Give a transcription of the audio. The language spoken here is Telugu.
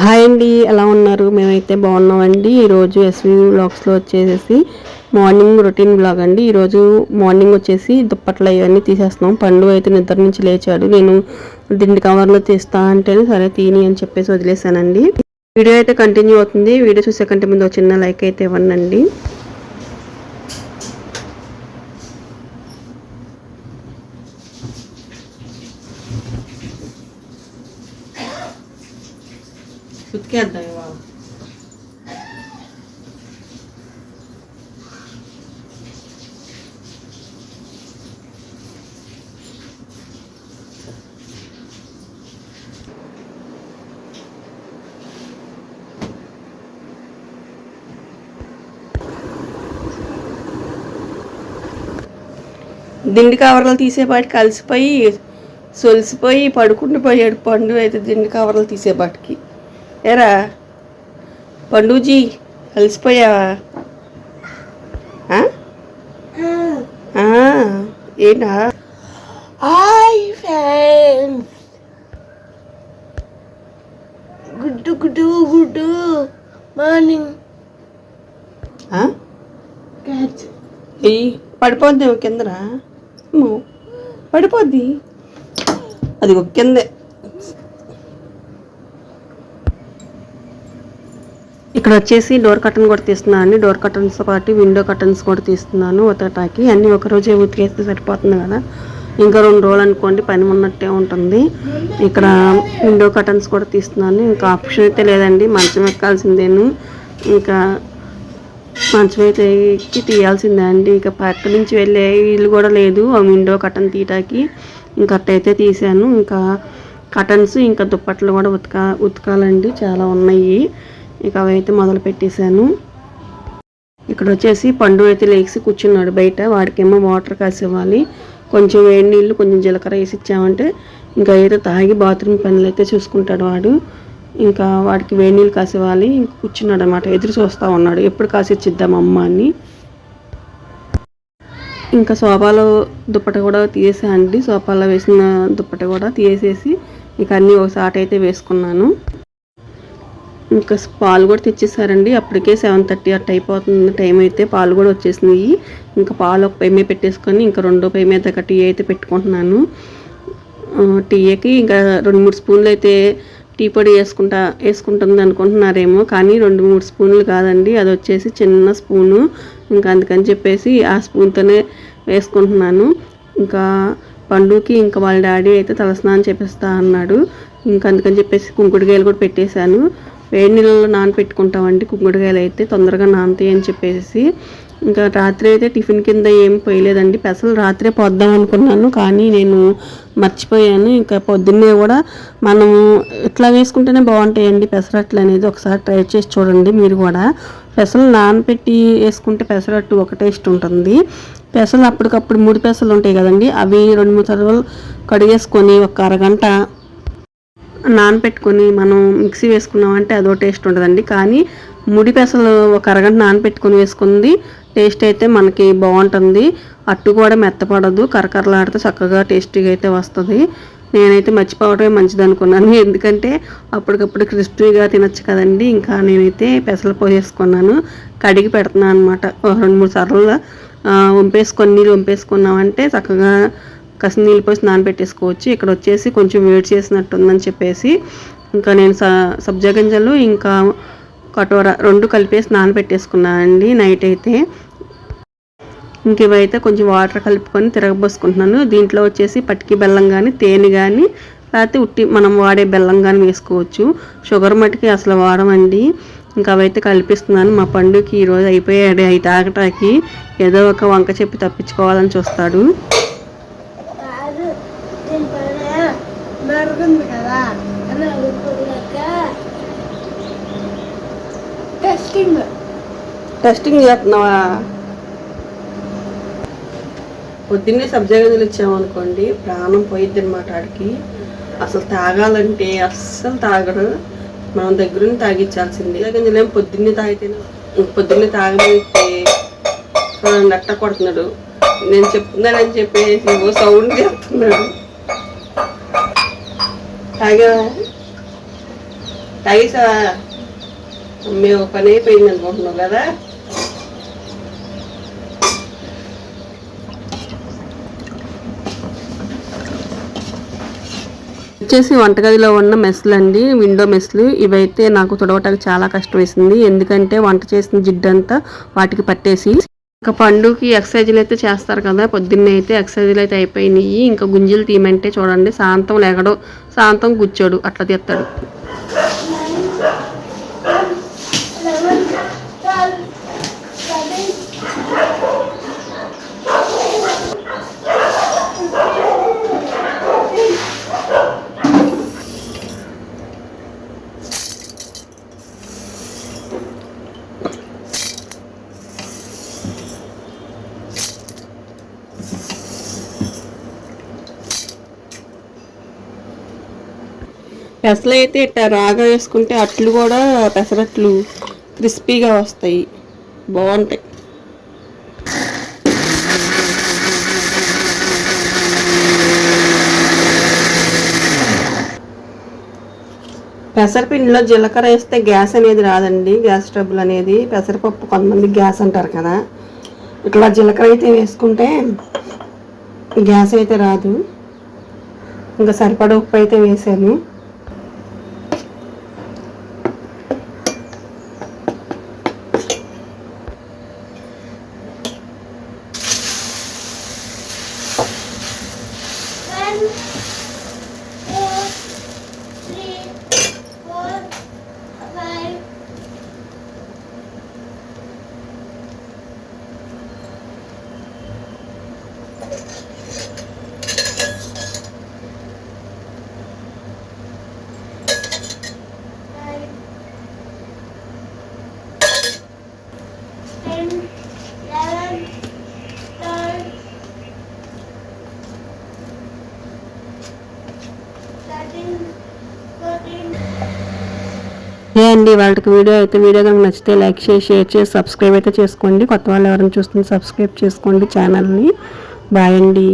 హాయ్ అండి ఎలా ఉన్నారు? మేమైతే బాగున్నామండి. ఈరోజు ఎస్వి బ్లాగ్స్లో వచ్చేసి మార్నింగ్ రొటీన్ బ్లాగ్ అండి. ఈరోజు మార్నింగ్ వచ్చేసి దుప్పట్లు అవన్నీ తీసేస్తున్నాం. పండు అయితే నిద్ర నుంచి లేచాడు. నేను దిండి కవర్లో తీస్తా అంటేనే సరే తీని అని చెప్పేసి వదిలేసానండి వీడియో అయితే కంటిన్యూ అవుతుంది. వీడియో చూసే కంటే ముందు ఒక చిన్న లైక్ అయితే ఇవ్వండి ఉతికేద్దాం ఇవాళ దిండి కవర్లు తీసేపాటికి కలిసిపోయి సొలిసిపోయి పడుకుంటూ పోయాడు పండు అయితే దిండి కవర్లు తీసేపాటికి ఏరా పండుజీ కలిసిపోయావా? ఏంటా హాయ్ ఫ్రెండ్స్. గుడ్డు గుడ్డు గుడ్డు. మార్నింగ్. పడిపోద్ది కిందరా? అమ్మో, పడిపోద్ది? అది ఒక కిందే. ఇక్కడ వచ్చేసి డోర్ కర్టన్ కూడా తీస్తున్నాను అండి డోర్ కర్టన్స్ పాటు విండో కర్టన్స్ కూడా తీస్తున్నాను ఉతటాకి అన్నీ ఒక రోజే ఉతికేస్తే సరిపోతుంది కదా. ఇంకా రెండు రోజులు అనుకోండి పని ఉన్నట్టే ఉంటుంది. ఇక్కడ విండో కర్టన్స్ కూడా తీస్తున్నాను. ఇంకా ఆప్షన్ అయితే లేదండి మంచం ఎక్కాల్సిందేను. ఇంకా మంచం అయితే ఎక్కి తీయాల్సిందే అండి. ఇక పక్క నుంచి వెళ్ళే వీలు కూడా లేదు ఆ విండో కటన్ తీయటానికి. ఇంకా అట్టయితే తీసాను ఇంకా కటన్స్ ఇంకా దుప్పట్లు కూడా ఉతక ఉతకాలండి. చాలా ఉన్నాయి. ఇక అవైతే మొదలు పెట్టేశాను. ఇక్కడ వచ్చేసి పండు అయితే లేచి కూర్చున్నాడు బయట. వాడికేమో వాటర్ కాసి ఇవ్వాలి కొంచెం వేడి నీళ్ళు కొంచెం జీలకర్ర వేసి ఇచ్చామంటే ఇంకా ఏదో తాగి బాత్రూమ్ పనులు అయితే చూసుకుంటాడు వాడు. ఇంకా వాడికి వేడి నీళ్ళు కాసి ఇవ్వాలి ఇంకా కూర్చున్నాడు అనమాట ఎదురు చూస్తూ ఉన్నాడు. ఎప్పుడు కాసి ఇచ్చిద్దాం అమ్మ అని. ఇంకా సోఫాలో దుప్పట కూడా తీసేసా అండి. సోఫాలో వేసిన దుప్పట కూడా తీసేసి ఇక అన్నీ ఒకసారి అయితే వేసుకున్నాను. ఇంకా పాలు కూడా తెచ్చేసారండి. అప్పటికే సెవెన్ థర్టీ అట్ అయిపోతుంది టైం అయితే పాలు కూడా వచ్చేసినాయి. ఇంకా పాలు ఒక పై పెట్టేసుకొని ఇంకా రెండో పై మీద టీ అయితే పెట్టుకుంటున్నాను. ఆ, టీకి ఇంకా రెండు మూడు స్పూన్లు అయితే టీ పొడి వేసుకుంటా వేసుకుంటుంది అనుకుంటున్నారేమో. కానీ రెండు మూడు స్పూన్లు కాదండి. అది వచ్చేసి చిన్న స్పూను. ఇంకా అందుకని చెప్పేసి ఆ స్పూన్తోనే వేసుకుంటున్నాను. ఇంకా పండుకి ఇంకా వాళ్ళ డాడీ అయితే తలస్నానం చేపిస్తా అన్నాడు. ఇంకా అందుకని చెప్పేసి కుంకుడుకాయలు కూడా పెట్టేశాను. వేడి నీళ్ళలో నానపెట్టుకుంటామండి. కుంకుడుకాయలు అయితే తొందరగా నానతాయి అని చెప్పేసి. ఇంకా రాత్రి అయితే టిఫిన్ కింద ఏం పోయలేదండి పెసలు రాత్రే పోద్దాం అనుకున్నాను కానీ నేను మర్చిపోయాను. ఇంకా పొద్దున్నే కూడా మనము ఇట్లా వేసుకుంటేనే బాగుంటాయండి పెసరట్లు అనేది. ఒకసారి ట్రై చేసి చూడండి మీరు కూడా. పెసలు నానబెట్టి వేసుకుంటే పెసరట్టు ఒక టేస్ట్ ఉంటుంది. పెసలు అప్పటికప్పుడు మూడు పెసలు ఉంటాయి కదండి. అవి రెండు మూడు సార్లు కడిగేసుకొని ఒక అరగంట నానపెట్టుకొని మనం మిక్సీ వేసుకున్నామంటే అదో టేస్ట్ ఉంటుందండి కానీ ముడి పెసలు ఒక అరగంట నానపెట్టుకొని వేసుకుంది. టేస్ట్ అయితే మనకి బాగుంటుంది. అట్టు కూడా మెత్తపడదు. కరకరలాడితే చక్కగా టేస్టీగా అయితే వస్తుంది. నేనైతే మర్చిపోవడమే మంచిది అనుకున్నాను. ఎందుకంటే అప్పటికప్పుడు క్రిస్పీగా తినచ్చు కదండి. ఇంకా నేనైతే పెసలు పోసేసుకున్నాను. కడిగి పెడుతున్నాను అనమాట రెండు మూడు సార్లు. వంపేసుకొని నీళ్ళు వంపేసుకున్నామంటే చక్కగా కసి నీళ్ళు పోసి నానబెట్టేసుకోవచ్చు. ఇక్కడ వచ్చేసి కొంచెం వేడి చేసినట్టుందని చెప్పేసి ఇంకా నేను స సబ్జా గింజలు ఇంకా కటోర రెండు కలిపేసి నానబెట్టేసుకున్నానండి నైట్ అయితే. ఇంక ఇవైతే కొంచెం వాటర్ కలుపుకొని తిరగబోసుకుంటున్నాను. దీంట్లో వచ్చేసి పటికి బెల్లం కానీ తేనె కానీ లేకపోతే ఉట్టి మనం వాడే బెల్లం కానీ వేసుకోవచ్చు. షుగర్ మటుకి అసలు వాడమండి. ఇంకా అవైతే కలిపిస్తున్నాను. మా పండుగకి ఈరోజు అయిపోయాడు అవి తాగటానికి ఏదో ఒక వంక చెప్పి తప్పించుకోవాలని చూస్తాడు కాదు దీనిపైన మరుగుంది కదా అని అనుకున్నాక టెస్టింగ్ టెస్టింగ్ చేస్తున్నావా? పొద్దున్నే సబ్జెక్టులు ఇచ్చామనుకోండి ప్రాణం పోయిద్ది అనమాట ఆడికి. అసలు తాగాలంటే అస్సలు తాగడు. మనం దగ్గరుండి తాగించాల్సింది సబ్జా ఏం పొద్దున్నే తాగితేనే పొద్దున్నే తాగబోతే నట్ట కొడుతున్నాడు. నేను చెప్తున్నానని చెప్పేసి ఓ సౌండ్ చేస్తున్నాడు. తాగా. టైసా మేము పని అయిపోయింది అనుకుంటున్నావు కదా? వచ్చేసి వంటగదిలో ఉన్న మెస్లు అండి విండో మెస్లు ఇవైతే నాకు తుడవటానికి చాలా కష్టం వేసింది. ఎందుకంటే వంట చేసిన జిడ్డంతా వాటికి పట్టేసి ఇంకా పండుకి ఎక్సర్సైజులు అయితే చేస్తారు కదా. పొద్దున్నే అయితే ఎక్సర్సైజులు అయితే అయిపోయినాయి. ఇంకా గుంజలు తీయమంటే చూడండి శాంతం లేగడు శాంతం కూర్చోడు అట్లా తీస్తాడు. పెసలు అయితే ఇట్లా రాగా వేసుకుంటే అట్లు కూడా పెసరట్లు క్రిస్పీగా వస్తాయి. బాగుంటాయి. పెసరపిండిలో జీలకర్ర వేస్తే గ్యాస్ అనేది రాదండి. గ్యాస్ ట్రబుల్ అనేది. పెసరపప్పు కొంతమంది గ్యాస్ అంటారు కదా. ఇట్లా జీలకర్ర అయితే వేసుకుంటే గ్యాస్ అయితే రాదు. ఇంకా సరిపడ ఉప్పు అయితే వేసాను. ఏ అండి వాళ్ళకి వీడియో అయితే వీడియో కనుక నచ్చితే లైక్ చేసి షేర్ చేసి సబ్స్క్రైబ్ అయితే చేసుకోండి. కొత్త వాళ్ళు ఎవరైనా చూస్తుంది సబ్స్క్రైబ్ చేసుకోండి ఛానల్ని. బాయ్ అండి.